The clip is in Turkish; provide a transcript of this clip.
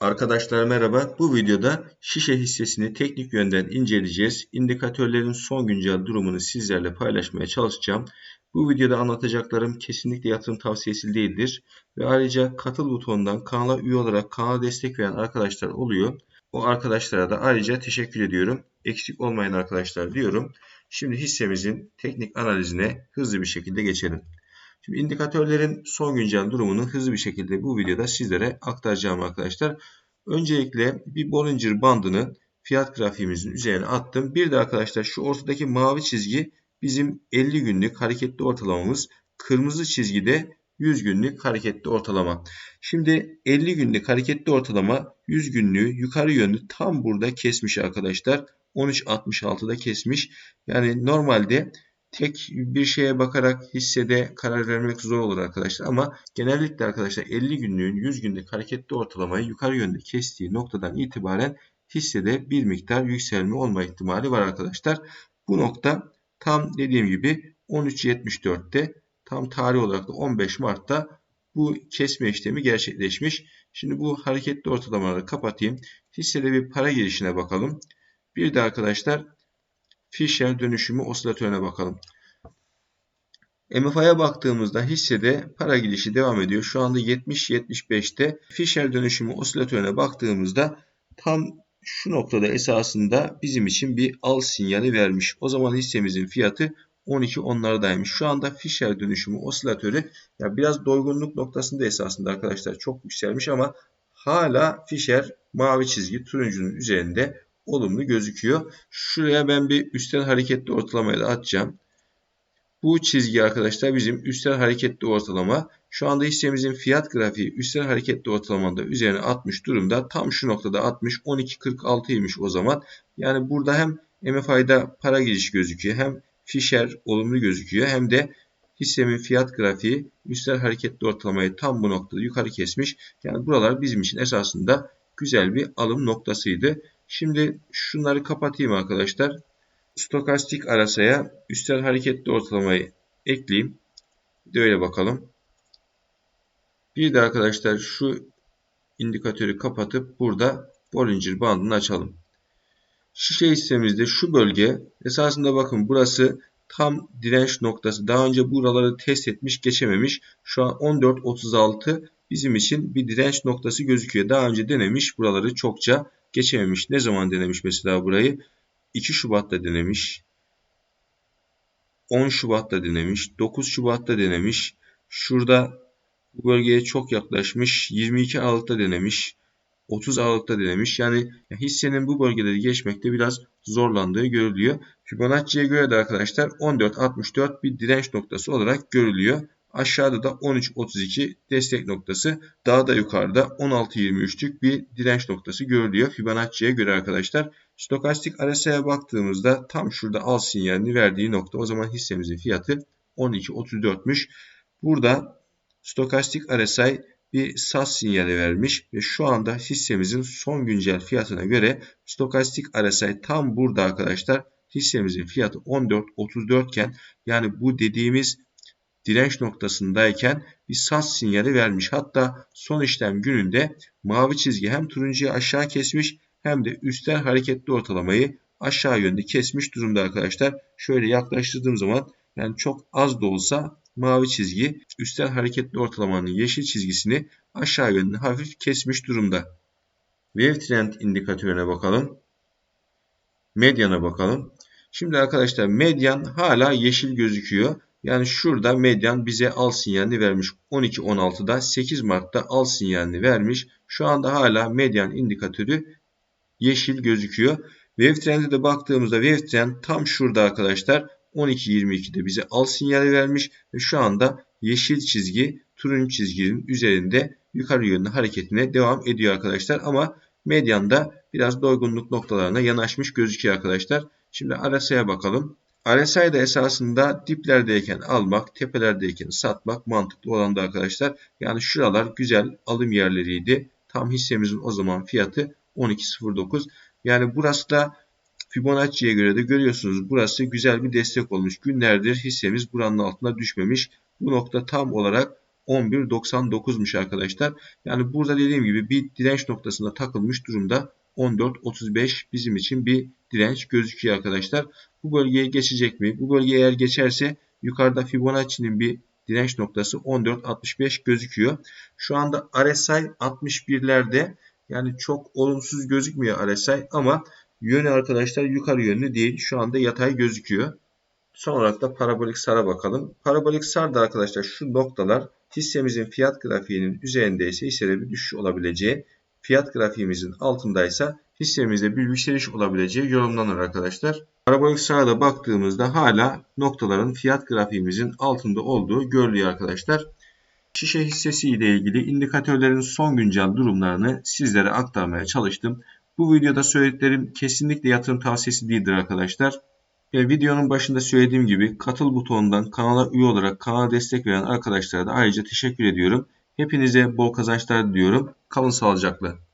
Arkadaşlar merhaba. Bu videoda şişe hissesini teknik yönden inceleyeceğiz. İndikatörlerin son güncel durumunu sizlerle paylaşmaya çalışacağım. Bu videoda anlatacaklarım kesinlikle yatırım tavsiyesi değildir. Ve ayrıca katıl butonundan kanala üye olarak kanala destek veren arkadaşlar oluyor. O arkadaşlara da ayrıca teşekkür ediyorum. Eksik olmayan arkadaşlar diyorum. Şimdi hissemizin teknik analizine hızlı bir şekilde geçelim. Şimdi indikatörlerin son güncel durumunu hızlı bir şekilde bu videoda sizlere aktaracağım arkadaşlar. Öncelikle bir Bollinger bandını fiyat grafiğimizin üzerine attım. Bir de arkadaşlar şu ortadaki mavi çizgi bizim 50 günlük hareketli ortalamamız. Kırmızı çizgi de 100 günlük hareketli ortalama. Şimdi 50 günlük hareketli ortalama 100 günlüğü yukarı yönlü tam burada kesmiş arkadaşlar. 13.66'da kesmiş. Yani normalde tek bir şeye bakarak hissede karar vermek zor olur arkadaşlar. Ama genellikle arkadaşlar 50 günlüğün 100 günlük hareketli ortalamayı yukarı yönde kestiği noktadan itibaren hissede bir miktar yükselme olma ihtimali var arkadaşlar. Bu nokta tam dediğim gibi 13.74'te tam tarih olarak da 15 Mart'ta bu kesme işlemi gerçekleşmiş. Şimdi bu hareketli ortalamaları kapatayım. Hissede bir para girişine bakalım. Bir de arkadaşlar Fisher dönüşümü osilatörüne bakalım. MFI'ye baktığımızda hissede para gidişi devam ediyor. Şu anda 70-75'te. Fisher dönüşümü osilatörüne baktığımızda tam şu noktada esasında bizim için bir al sinyali vermiş. O zaman hissemizin fiyatı 12 onlardaymış. Şu anda Fisher dönüşümü osilatörü ya biraz doygunluk noktasında esasında arkadaşlar çok yükselmiş ama hala Fisher mavi çizgi turuncunun üzerinde olumlu gözüküyor. Şuraya ben bir üstten hareketli ortalamayı da atacağım. Bu çizgi arkadaşlar bizim üstel hareketli ortalama. Şu anda hissemizin fiyat grafiği üstel hareketli ortalamada üzerine 60 durumda. Tam şu noktada 60 12.46'ymış o zaman. Yani burada hem MFI'da para girişi gözüküyor hem Fisher olumlu gözüküyor hem de hissemin fiyat grafiği üstel hareketli ortalamayı tam bu noktada yukarı kesmiş. Yani buralar bizim için esasında güzel bir alım noktasıydı. Şimdi şunları kapatayım arkadaşlar. Stokastik arasaya üstel hareketli ortalamayı ekleyeyim. Bir de öyle bakalım. Bir de arkadaşlar şu indikatörü kapatıp burada Bollinger bandını açalım. Şişe hissemizde şu bölge esasında bakın burası tam direnç noktası. Daha önce buraları test etmiş geçememiş. Şu an 14.36 bizim için bir direnç noktası gözüküyor. Daha önce denemiş buraları çokça geçememiş. Ne zaman denemiş mesela burayı? 2 Şubat'ta denemiş. 10 Şubat'ta denemiş. 9 Şubat'ta denemiş. Şurada bu bölgeye çok yaklaşmış. 22 Aralık'ta denemiş. 30 Aralık'ta denemiş. Yani hissenin bu bölgeleri geçmekte biraz zorlandığı görülüyor. Fibonacci'ye göre de arkadaşlar 14.64 bir direnç noktası olarak görülüyor. Aşağıda da 13.32 destek noktası. Daha da yukarıda 16.23'lük bir direnç noktası görülüyor. Fibonacci'ye göre arkadaşlar. Stokastik RSI'ye baktığımızda tam şurada al sinyalini verdiği nokta. O zaman hissemizin fiyatı 12.34'müş. Burada stokastik RSI bir sat sinyali vermiş ve şu anda hissemizin son güncel fiyatına göre stokastik RSI tam burada arkadaşlar hissemizin fiyatı 14.34 iken yani bu dediğimiz direnç noktasındayken bir sat sinyali vermiş. Hatta son işlem gününde mavi çizgi hem turuncuyu aşağı kesmiş hem de üstel hareketli ortalamayı aşağı yönde kesmiş durumda arkadaşlar. Şöyle yaklaştırdığım zaman yani çok az da olsa mavi çizgi üstel hareketli ortalamanın yeşil çizgisini aşağı yönde hafif kesmiş durumda. Wave indikatörüne bakalım. Medyana bakalım. Şimdi arkadaşlar medyan hala yeşil gözüküyor. Yani şurada medyan bize al sinyalini vermiş. 12.16'da 8 Mart'ta al sinyalini vermiş. Şu anda hala medyan indikatörü yeşil gözüküyor. Wave Trend'e de baktığımızda Wave Trend tam şurada arkadaşlar. 12.22'de bize al sinyali vermiş ve şu anda yeşil çizgi turuncu çizginin üzerinde yukarı yönlü hareketine devam ediyor arkadaşlar. Ama medyanda biraz doygunluk noktalarına yanaşmış gözüküyor arkadaşlar. Şimdi RSI'ye bakalım. RSI de esasında diplerdeyken almak, tepelerdeyken satmak mantıklı olan da arkadaşlar. Yani şuralar güzel alım yerleriydi. Tam hissemizin o zaman fiyatı 12.09. Yani burası da Fibonacci'ye göre de görüyorsunuz burası güzel bir destek olmuş. Günlerdir hissemiz buranın altına düşmemiş. Bu nokta tam olarak 11.99'muş arkadaşlar. Yani burada dediğim gibi bir direnç noktasında takılmış durumda. 14.35 bizim için bir direnç gözüküyor arkadaşlar. Bu bölgeye geçecek mi? Bu bölgeye eğer geçerse yukarıda Fibonacci'nin bir direnç noktası 14.65 gözüküyor. Şu anda RSI 61'lerde yani çok olumsuz gözükmüyor RSI ama yönü arkadaşlar yukarı yönlü değil. Şu anda yatay gözüküyor. Son olarak da parabolik sara bakalım. Parabolik sarda arkadaşlar şu noktalar hissemizin fiyat grafiğinin üzerindeyse hissede bir düşüş olabileceği, fiyat grafiğimizin altındaysa hissemizde bir yükseliş olabileceği yorumlanır arkadaşlar. Parabolik sarada baktığımızda hala noktaların fiyat grafiğimizin altında olduğu görülüyor arkadaşlar. Şişe hissesi ile ilgili indikatörlerin son güncel durumlarını sizlere aktarmaya çalıştım. Bu videoda söylediklerim kesinlikle yatırım tavsiyesi değildir arkadaşlar. Ve videonun başında söylediğim gibi katıl butonundan kanala üye olarak kanala destek veren arkadaşlara da ayrıca teşekkür ediyorum. Hepinize bol kazançlar diliyorum. Kalın sağlıcakla.